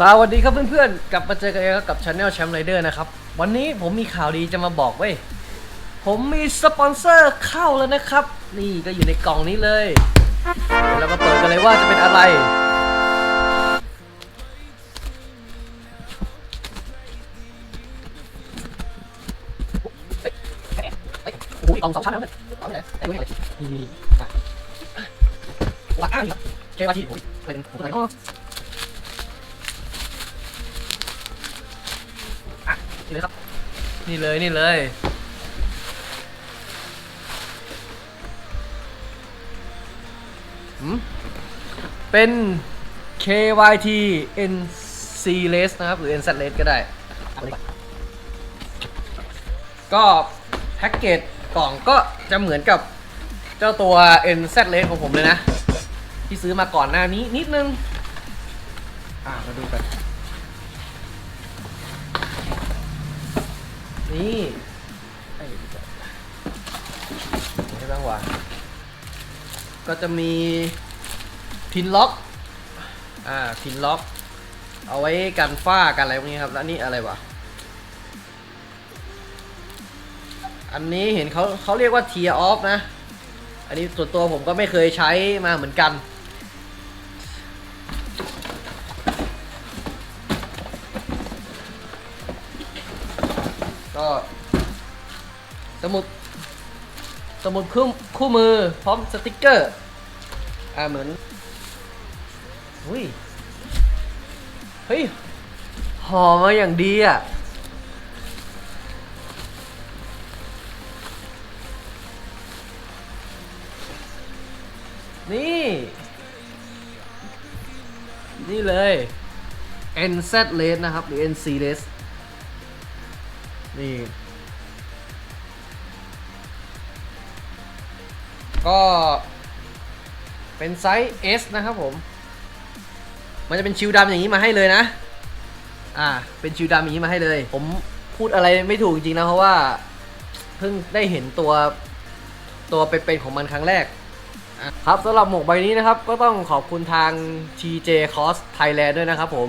สวัสดีครับเพื่อนๆ กลับมาเจอกันอีกแล้วกับช anel แชมป์ไรเดอร์นะครับ วันนี้ผมมีข่าวดีจะมาบอกเว้ย ผมมีสปอนเซอร์เข้าแล้วนะครับ นี่ก็อยู่ในกล่องนี้เลยเดี๋ยวเรามาเปิดกันเลยว่าจะเป็นอะไรเฮ้ยโอ้ยกล่องสองชั้นแล้วเนี่ยกล่องไหนไหนดูให้หน่อยนี่นี่อะหลักอ้างครับเคว่าที่โอ้ยเป็นผมอะไเลยครับ นี่เลยนี่เลยหืมเป็น KYT NC l e s นะครับ หรือ NZ l e s ก็ได้ ก็แพ็กเกจกล่องก็จะเหมือนกับเจ้าตัว NZ l e s ของผมเลยนะ ที่ซื้อมาก่อนหน้านี้นิดนึง อ่ามาดูกัน นี่ไอ้นี่บ้างวะก็จะมีพินล็อก อ่า พินล็อก เอาไว้กันฝ้ากันอะไรพวกนี้ครับ แล้วนี่อะไรวะ อันนี้เห็นเขาเขาเรียกว่า tear off นะ อันนี้ส่วนตัวผมก็ไม่เคยใช้มาเหมือนกัน ก็สมุดสมุดคู่คู่มือพร้อมสติกเกอร์ อ่าเหมือนอุ้ยเฮ้ยห่อมาอย่างดีอะนี่ นี่เลย NZ less นะครับ หรือ NC less นี่ ก็เป็นไซส์ S นะครับผม มันจะเป็นชิวดำอย่างนี้มาให้เลยนะ อ่า เป็นชิวดำอย่างนี้มาให้เลย ผมพูดอะไรไม่ถูกจริงๆนะเพราะว่า เพิ่งได้เห็นตัวตัวเป็นๆของมันครั้งแรก ครับสำหรับหมวกใบนี้นะครับ ก็ต้องขอบคุณทาง TJ Cost Thailand ด้วยนะครับผม